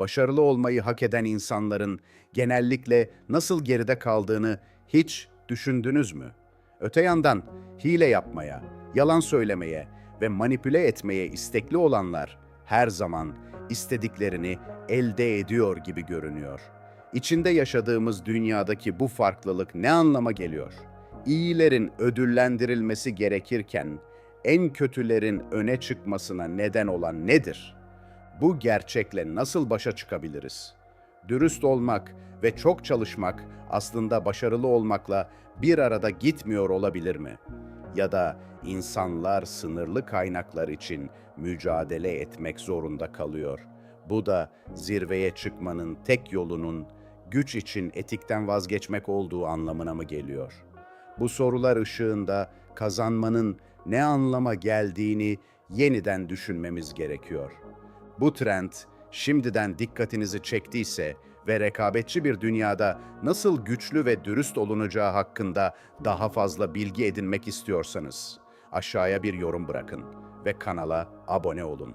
başarılı olmayı hak eden insanların genellikle nasıl geride kaldığını hiç düşündünüz mü? Öte yandan hile yapmaya, yalan söylemeye ve manipüle etmeye istekli olanlar her zaman istediklerini elde ediyor gibi görünüyor. İçinde yaşadığımız dünyadaki bu farklılık ne anlama geliyor? İyilerin ödüllendirilmesi gerekirken en kötülerin öne çıkmasına neden olan nedir? Bu gerçekle nasıl başa çıkabiliriz? Dürüst olmak ve çok çalışmak aslında başarılı olmakla bir arada gitmiyor olabilir mi? Ya da insanlar sınırlı kaynaklar için mücadele etmek zorunda kalıyor. Bu da zirveye çıkmanın tek yolunun güç için etikten vazgeçmek olduğu anlamına mı geliyor? Bu sorular ışığında kazanmanın ne anlama geldiğini yeniden düşünmemiz gerekiyor. Bu trend şimdiden dikkatinizi çektiyse ve rekabetçi bir dünyada nasıl güçlü ve dürüst olunacağı hakkında daha fazla bilgi edinmek istiyorsanız aşağıya bir yorum bırakın ve kanala abone olun.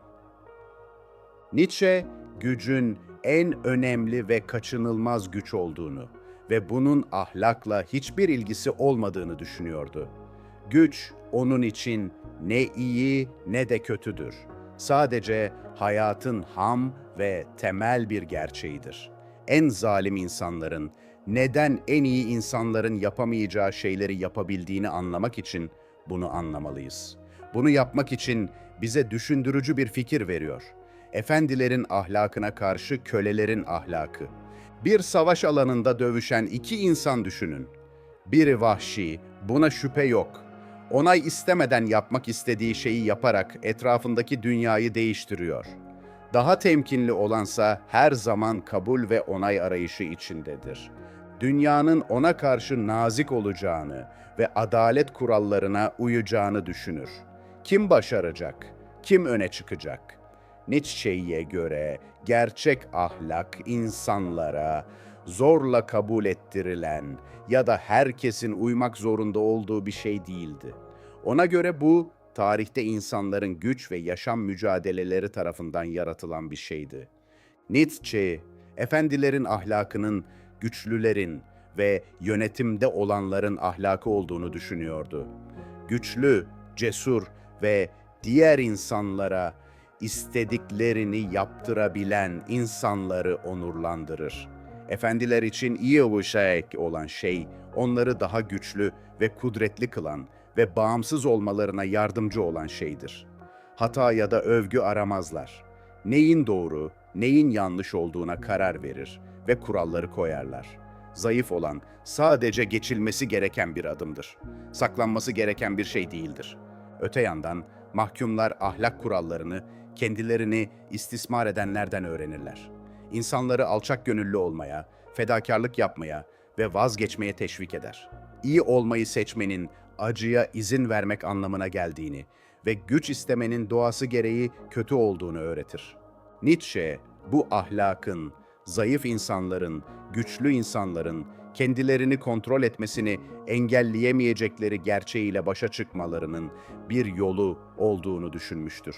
Nietzsche, gücün en önemli ve kaçınılmaz güç olduğunu ve bunun ahlakla hiçbir ilgisi olmadığını düşünüyordu. Güç onun için ne iyi ne de kötüdür. Sadece hayatın ham ve temel bir gerçeğidir. En zalim insanların neden en iyi insanların yapamayacağı şeyleri yapabildiğini anlamak için bunu anlamalıyız. Bunu yapmak için bize düşündürücü bir fikir veriyor. Efendilerin ahlakına karşı kölelerin ahlakı. Bir savaş alanında dövüşen iki insan düşünün. Biri vahşi, buna şüphe yok. Onay istemeden yapmak istediği şeyi yaparak etrafındaki dünyayı değiştiriyor. Daha temkinli olansa her zaman kabul ve onay arayışı içindedir. Dünyanın ona karşı nazik olacağını ve adalet kurallarına uyacağını düşünür. Kim başaracak? Kim öne çıkacak? Nietzsche'ye göre gerçek ahlak insanlara zorla kabul ettirilen ya da herkesin uymak zorunda olduğu bir şey değildi. Ona göre bu tarihte insanların güç ve yaşam mücadeleleri tarafından yaratılan bir şeydi. Nietzsche, efendilerin ahlakının güçlülerin ve yönetimde olanların ahlakı olduğunu düşünüyordu. Güçlü, cesur ve diğer insanlara istediklerini yaptırabilen insanları onurlandırır. Efendiler için iyi şey olan şey, onları daha güçlü ve kudretli kılan ve bağımsız olmalarına yardımcı olan şeydir. Hata ya da övgü aramazlar. Neyin doğru, neyin yanlış olduğuna karar verir ve kuralları koyarlar. Zayıf olan sadece geçilmesi gereken bir adımdır. Saklanması gereken bir şey değildir. Öte yandan mahkumlar ahlak kurallarını kendilerini istismar edenlerden öğrenirler. İnsanları alçak gönüllü olmaya, fedakarlık yapmaya ve vazgeçmeye teşvik eder. İyi olmayı seçmenin acıya izin vermek anlamına geldiğini ve güç istemenin doğası gereği kötü olduğunu öğretir. Nietzsche bu ahlakın, zayıf insanların, güçlü insanların kendilerini kontrol etmesini engelleyemeyecekleri gerçeğiyle başa çıkmalarının bir yolu olduğunu düşünmüştür.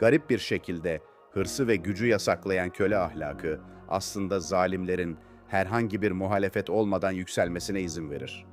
Garip bir şekilde hırsı ve gücü yasaklayan köle ahlakı aslında zalimlerin herhangi bir muhalefet olmadan yükselmesine izin verir.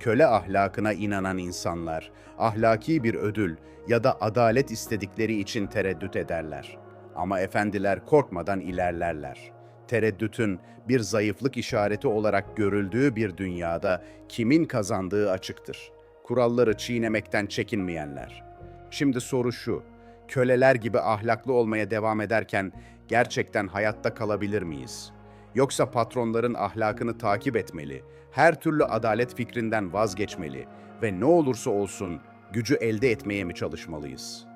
Köle ahlakına inanan insanlar ahlaki bir ödül ya da adalet istedikleri için tereddüt ederler. Ama efendiler korkmadan ilerlerler. Tereddütün bir zayıflık işareti olarak görüldüğü bir dünyada kimin kazandığı açıktır. Kuralları çiğnemekten çekinmeyenler. Şimdi soru şu, köleler gibi ahlaklı olmaya devam ederken gerçekten hayatta kalabilir miyiz? Yoksa patronların ahlakını takip etmeli, her türlü adalet fikrinden vazgeçmeli ve ne olursa olsun gücü elde etmeye mi çalışmalıyız?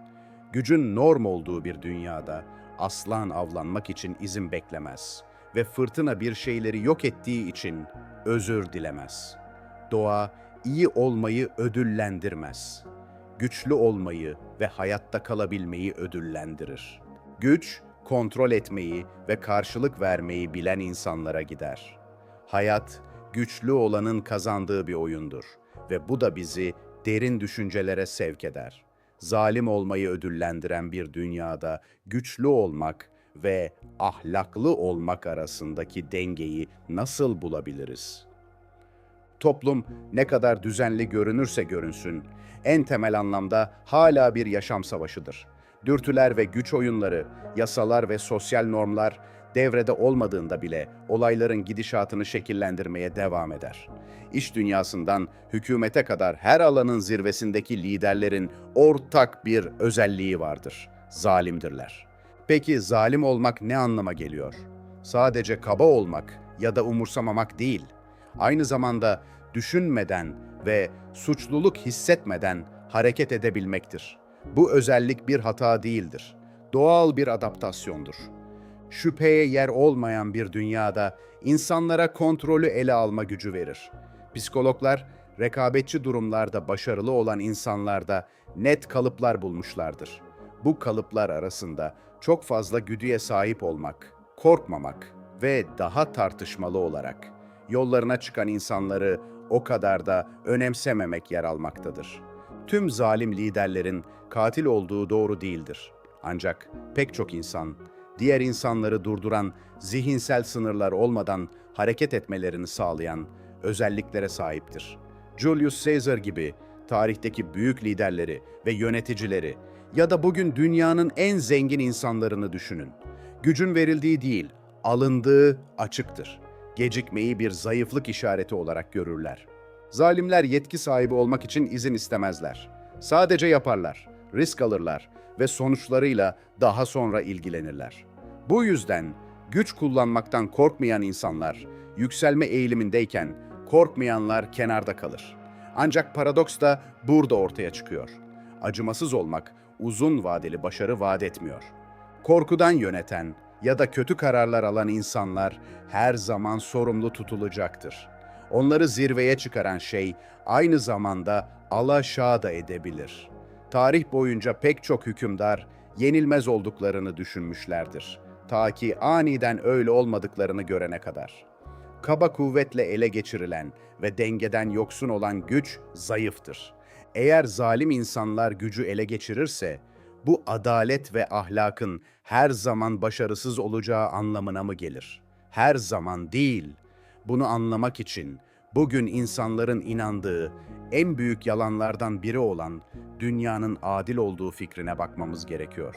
Gücün norm olduğu bir dünyada aslan avlanmak için izin beklemez ve fırtına bir şeyleri yok ettiği için özür dilemez. Doğa iyi olmayı ödüllendirmez. Güçlü olmayı ve hayatta kalabilmeyi ödüllendirir. Güç, kontrol etmeyi ve karşılık vermeyi bilen insanlara gider. Hayat, güçlü olanın kazandığı bir oyundur ve bu da bizi derin düşüncelere sevk eder. Zalim olmayı ödüllendiren bir dünyada güçlü olmak ve ahlaklı olmak arasındaki dengeyi nasıl bulabiliriz? Toplum ne kadar düzenli görünürse görünsün, en temel anlamda hala bir yaşam savaşıdır. Dürtüler ve güç oyunları, yasalar ve sosyal normlar devrede olmadığında bile olayların gidişatını şekillendirmeye devam eder. İş dünyasından hükümete kadar her alanın zirvesindeki liderlerin ortak bir özelliği vardır. Zalimdirler. Peki zalim olmak ne anlama geliyor? Sadece kaba olmak ya da umursamamak değil. Aynı zamanda düşünmeden ve suçluluk hissetmeden hareket edebilmektir. Bu özellik bir hata değildir. Doğal bir adaptasyondur. Şüpheye yer olmayan bir dünyada insanlara kontrolü ele alma gücü verir. Psikologlar rekabetçi durumlarda başarılı olan insanlarda net kalıplar bulmuşlardır. Bu kalıplar arasında çok fazla güdüye sahip olmak, korkmamak ve daha tartışmalı olarak yollarına çıkan insanları o kadar da önemsememek yer almaktadır. Tüm zalim liderlerin katil olduğu doğru değildir. Ancak pek çok insan, diğer insanları durduran zihinsel sınırlar olmadan hareket etmelerini sağlayan özelliklere sahiptir. Julius Caesar gibi tarihteki büyük liderleri ve yöneticileri ya da bugün dünyanın en zengin insanlarını düşünün. Gücün verildiği değil, alındığı açıktır. Gecikmeyi bir zayıflık işareti olarak görürler. Zalimler yetki sahibi olmak için izin istemezler. Sadece yaparlar, risk alırlar ve sonuçlarıyla daha sonra ilgilenirler. Bu yüzden güç kullanmaktan korkmayan insanlar yükselme eğilimindeyken korkmayanlar kenarda kalır. Ancak paradoks da burada ortaya çıkıyor. Acımasız olmak uzun vadeli başarı vaat etmiyor. Korkudan yöneten ya da kötü kararlar alan insanlar her zaman sorumlu tutulacaktır. Onları zirveye çıkaran şey aynı zamanda alaşağı da edebilir. Tarih boyunca pek çok hükümdar yenilmez olduklarını düşünmüşlerdir. Ta ki aniden öyle olmadıklarını görene kadar. Kaba kuvvetle ele geçirilen ve dengeden yoksun olan güç zayıftır. Eğer zalim insanlar gücü ele geçirirse, bu adalet ve ahlakın her zaman başarısız olacağı anlamına mı gelir? Her zaman değil. Bunu anlamak için bugün insanların inandığı en büyük yalanlardan biri olan dünyanın adil olduğu fikrine bakmamız gerekiyor.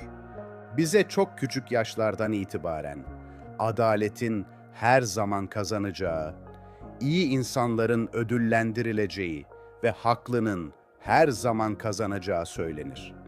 Bize çok küçük yaşlardan itibaren adaletin her zaman kazanacağı, iyi insanların ödüllendirileceği ve haklının her zaman kazanacağı söylenir.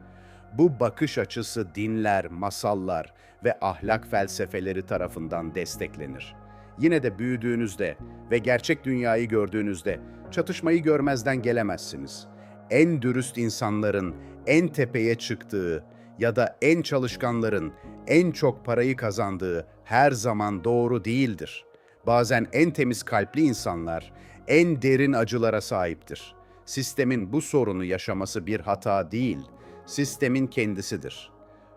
Bu bakış açısı dinler, masallar ve ahlak felsefeleri tarafından desteklenir. Yine de büyüdüğünüzde ve gerçek dünyayı gördüğünüzde çatışmayı görmezden gelemezsiniz. En dürüst insanların en tepeye çıktığı ya da en çalışkanların en çok parayı kazandığı her zaman doğru değildir. Bazen en temiz kalpli insanlar en derin acılara sahiptir. Sistemin bu sorunu yaşaması bir hata değil, sistemin kendisidir.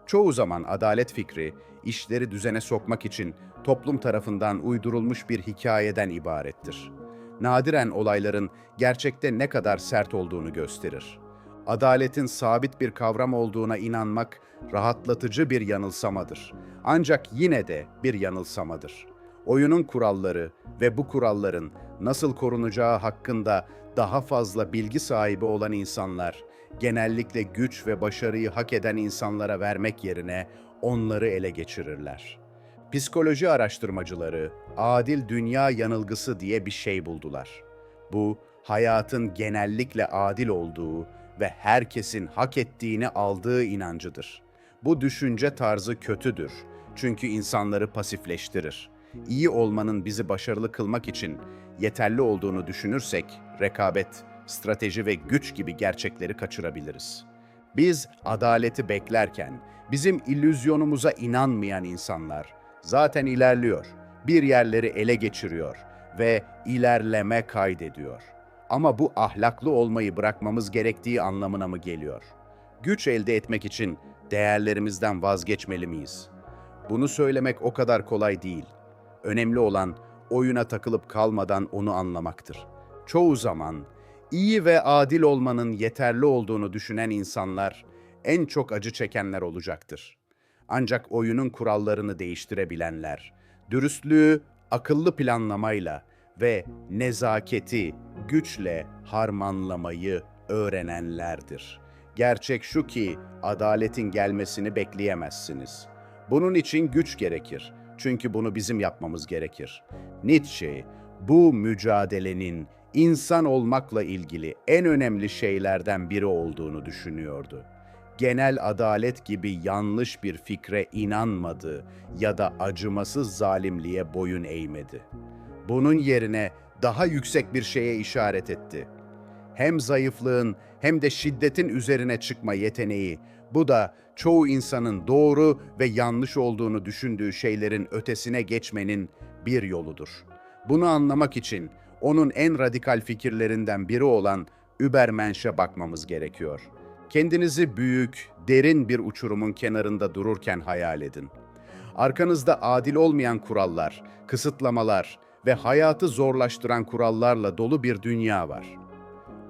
Çoğu zaman adalet fikri işleri düzene sokmak için toplum tarafından uydurulmuş bir hikayeden ibarettir. Nadiren olayların gerçekte ne kadar sert olduğunu gösterir. Adaletin sabit bir kavram olduğuna inanmak rahatlatıcı bir yanılsamadır. Ancak yine de bir yanılsamadır. Oyunun kuralları ve bu kuralların nasıl korunacağı hakkında daha fazla bilgi sahibi olan insanlar, genellikle güç ve başarıyı hak eden insanlara vermek yerine onları ele geçirirler. Psikoloji araştırmacıları adil dünya yanılgısı diye bir şey buldular. Bu, hayatın genellikle adil olduğu ve herkesin hak ettiğini aldığı inancıdır. Bu düşünce tarzı kötüdür. Çünkü insanları pasifleştirir. İyi olmanın bizi başarılı kılmak için yeterli olduğunu düşünürsek, rekabet, strateji ve güç gibi gerçekleri kaçırabiliriz. Biz adaleti beklerken bizim illüzyonumuza inanmayan insanlar zaten ilerliyor, bir yerleri ele geçiriyor ve ilerleme kaydediyor. Ama bu ahlaklı olmayı bırakmamız gerektiği anlamına mı geliyor? Güç elde etmek için değerlerimizden vazgeçmeli miyiz? Bunu söylemek o kadar kolay değil. Önemli olan oyuna takılıp kalmadan onu anlamaktır. Çoğu zaman iyi ve adil olmanın yeterli olduğunu düşünen insanlar en çok acı çekenler olacaktır. Ancak oyunun kurallarını değiştirebilenler, dürüstlüğü akıllı planlamayla ve nezaketi güçle harmanlamayı öğrenenlerdir. Gerçek şu ki adaletin gelmesini bekleyemezsiniz. Bunun için güç gerekir. Çünkü bunu bizim yapmamız gerekir. Nietzsche bu mücadelenin insan olmakla ilgili en önemli şeylerden biri olduğunu düşünüyordu. Genel adalet gibi yanlış bir fikre inanmadı ya da acımasız zalimliğe boyun eğmedi. Bunun yerine daha yüksek bir şeye işaret etti. Hem zayıflığın hem de şiddetin üzerine çıkma yeteneği, bu da çoğu insanın doğru ve yanlış olduğunu düşündüğü şeylerin ötesine geçmenin bir yoludur. Bunu anlamak için onun en radikal fikirlerinden biri olan Übermensch'e bakmamız gerekiyor. Kendinizi büyük, derin bir uçurumun kenarında dururken hayal edin. Arkanızda adil olmayan kurallar, kısıtlamalar ve hayatı zorlaştıran kurallarla dolu bir dünya var.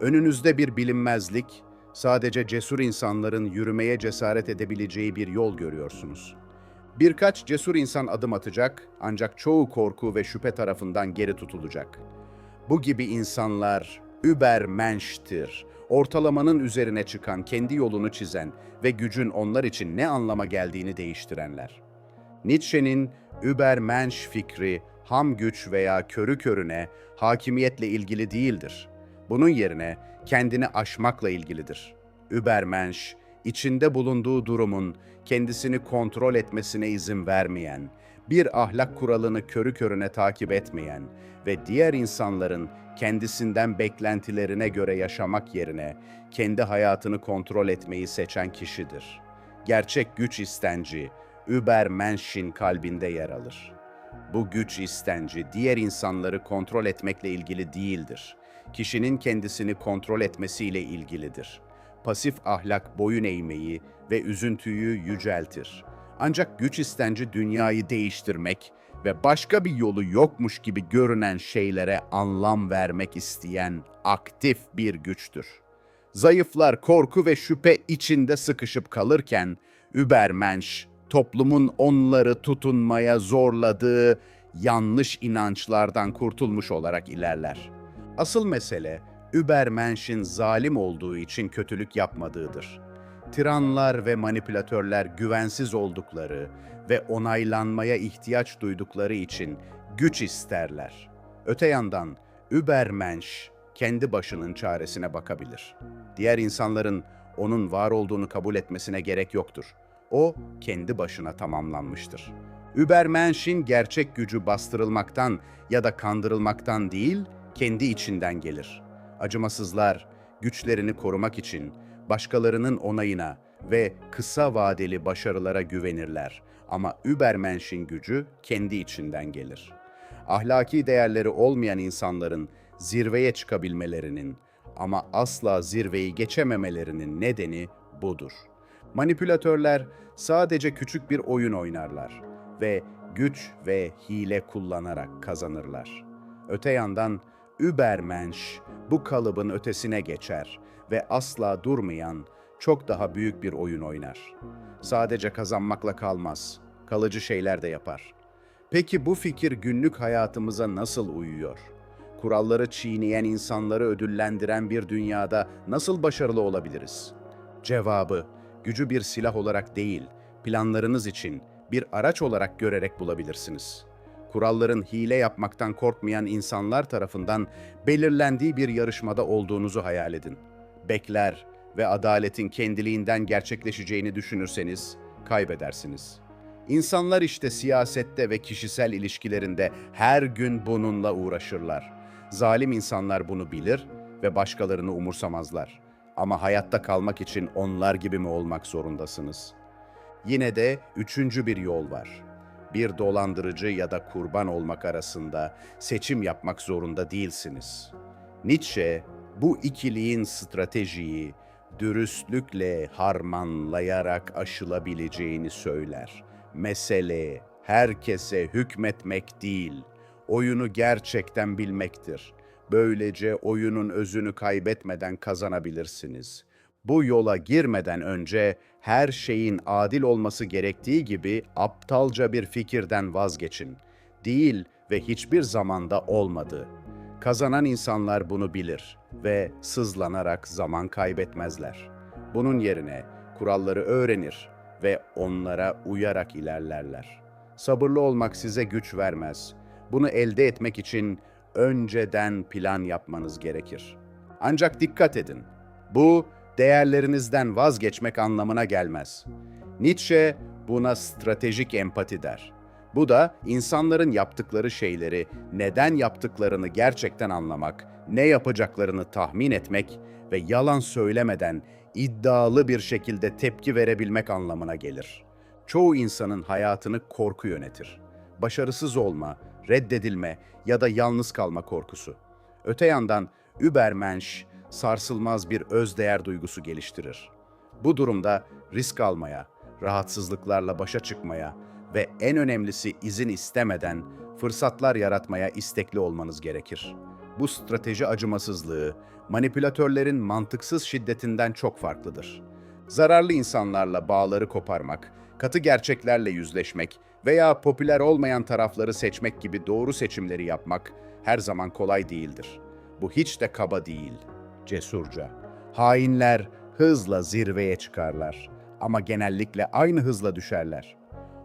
Önünüzde bir bilinmezlik, sadece cesur insanların yürümeye cesaret edebileceği bir yol görüyorsunuz. Birkaç cesur insan adım atacak ancak çoğu korku ve şüphe tarafından geri tutulacak. Bu gibi insanlar Übermensch'tir. Ortalamanın üzerine çıkan, kendi yolunu çizen ve gücün onlar için ne anlama geldiğini değiştirenler. Nietzsche'nin Übermensch fikri ham güç veya körü körüne hakimiyetle ilgili değildir. Bunun yerine kendini aşmakla ilgilidir. Übermensch, içinde bulunduğu durumun kendisini kontrol etmesine izin vermeyen, bir ahlak kuralını körü körüne takip etmeyen ve diğer insanların kendisinden beklentilerine göre yaşamak yerine kendi hayatını kontrol etmeyi seçen kişidir. Gerçek güç istenci, Übermensch'in kalbinde yer alır. Bu güç istenci diğer insanları kontrol etmekle ilgili değildir. Kişinin kendisini kontrol etmesiyle ilgilidir. Pasif ahlak boyun eğmeyi ve üzüntüyü yüceltir. Ancak güç istenci dünyayı değiştirmek ve başka bir yolu yokmuş gibi görünen şeylere anlam vermek isteyen aktif bir güçtür. Zayıflar korku ve şüphe içinde sıkışıp kalırken Übermensch toplumun onları tutunmaya zorladığı yanlış inançlardan kurtulmuş olarak ilerler. Asıl mesele Übermensch'in zalim olduğu için kötülük yapmadığıdır. Tiranlar ve manipülatörler güvensiz oldukları ve onaylanmaya ihtiyaç duydukları için güç isterler. Öte yandan Übermensch kendi başının çaresine bakabilir. Diğer insanların onun var olduğunu kabul etmesine gerek yoktur. O kendi başına tamamlanmıştır. Übermensch'in gerçek gücü bastırılmaktan ya da kandırılmaktan değil, kendi içinden gelir. Acımasızlar güçlerini korumak için başkalarının onayına ve kısa vadeli başarılara güvenirler. Ama Übermensch'in gücü kendi içinden gelir. Ahlaki değerleri olmayan insanların zirveye çıkabilmelerinin ama asla zirveyi geçememelerinin nedeni budur. Manipülatörler sadece küçük bir oyun oynarlar ve güç ve hile kullanarak kazanırlar. Öte yandan Übermensch bu kalıbın ötesine geçer ve asla durmayan çok daha büyük bir oyun oynar. Sadece kazanmakla kalmaz, kalıcı şeyler de yapar. Peki bu fikir günlük hayatımıza nasıl uyuyor? Kuralları çiğneyen insanları ödüllendiren bir dünyada nasıl başarılı olabiliriz? Cevabı, gücü bir silah olarak değil, planlarınız için bir araç olarak görerek bulabilirsiniz. Kuralların hile yapmaktan korkmayan insanlar tarafından belirlendiği bir yarışmada olduğunuzu hayal edin. Bekler ve adaletin kendiliğinden gerçekleşeceğini düşünürseniz kaybedersiniz. İnsanlar işte siyasette ve kişisel ilişkilerinde her gün bununla uğraşırlar. Zalim insanlar bunu bilir ve başkalarını umursamazlar. Ama hayatta kalmak için onlar gibi mi olmak zorundasınız? Yine de üçüncü bir yol var. Bir dolandırıcı ya da kurban olmak arasında seçim yapmak zorunda değilsiniz. Nietzsche bu ikiliğin stratejiyi dürüstlükle harmanlayarak aşılabileceğini söyler. Mesele herkese hükmetmek değil, oyunu gerçekten bilmektir. Böylece oyunun özünü kaybetmeden kazanabilirsiniz. Bu yola girmeden önce her şeyin adil olması gerektiği gibi aptalca bir fikirden vazgeçin. Değil ve hiçbir zamanda olmadı. Kazanan insanlar bunu bilir ve sızlanarak zaman kaybetmezler. Bunun yerine kuralları öğrenir ve onlara uyarak ilerlerler. Sabırlı olmak size güç vermez. Bunu elde etmek için önceden plan yapmanız gerekir. Ancak dikkat edin. Bu değerlerinizden vazgeçmek anlamına gelmez. Nietzsche buna stratejik empati der. Bu da insanların yaptıkları şeyleri, neden yaptıklarını gerçekten anlamak, ne yapacaklarını tahmin etmek ve yalan söylemeden iddialı bir şekilde tepki verebilmek anlamına gelir. Çoğu insanın hayatını korku yönetir. Başarısız olma, reddedilme ya da yalnız kalma korkusu. Öte yandan Übermensch sarsılmaz bir özdeğer duygusu geliştirir. Bu durumda risk almaya, rahatsızlıklarla başa çıkmaya ve en önemlisi izin istemeden fırsatlar yaratmaya istekli olmanız gerekir. Bu strateji acımasızlığı, manipülatörlerin mantıksız şiddetinden çok farklıdır. Zararlı insanlarla bağları koparmak, katı gerçeklerle yüzleşmek veya popüler olmayan tarafları seçmek gibi doğru seçimleri yapmak her zaman kolay değildir. Bu hiç de kaba değil, cesurca. Hainler hızla zirveye çıkarlar ama genellikle aynı hızla düşerler.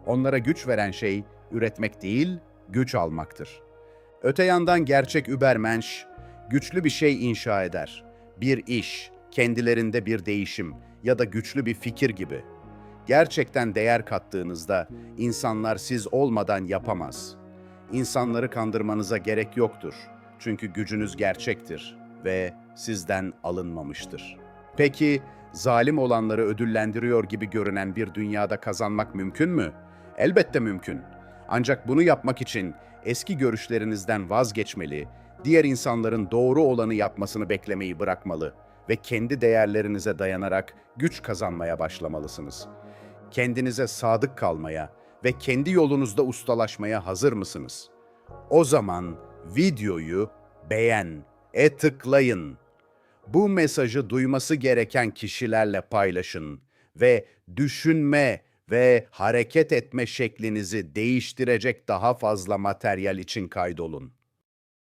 Onlara güç veren şey üretmek değil, güç almaktır. Öte yandan gerçek Übermensch güçlü bir şey inşa eder. Bir iş, kendilerinde bir değişim ya da güçlü bir fikir gibi. Gerçekten değer kattığınızda insanlar siz olmadan yapamaz. İnsanları kandırmanıza gerek yoktur. Çünkü gücünüz gerçektir ve sizden alınmamıştır. Peki zalim olanları ödüllendiriyor gibi görünen bir dünyada kazanmak mümkün mü? Elbette mümkün. Ancak bunu yapmak için eski görüşlerinizden vazgeçmeli, diğer insanların doğru olanı yapmasını beklemeyi bırakmalı ve kendi değerlerinize dayanarak güç kazanmaya başlamalısınız. Kendinize sadık kalmaya ve kendi yolunuzda ustalaşmaya hazır mısınız? O zaman videoyu beğen, e tıklayın. Bu mesajı duyması gereken kişilerle paylaşın ve düşünme ve hareket etme şeklinizi değiştirecek daha fazla materyal için kaydolun.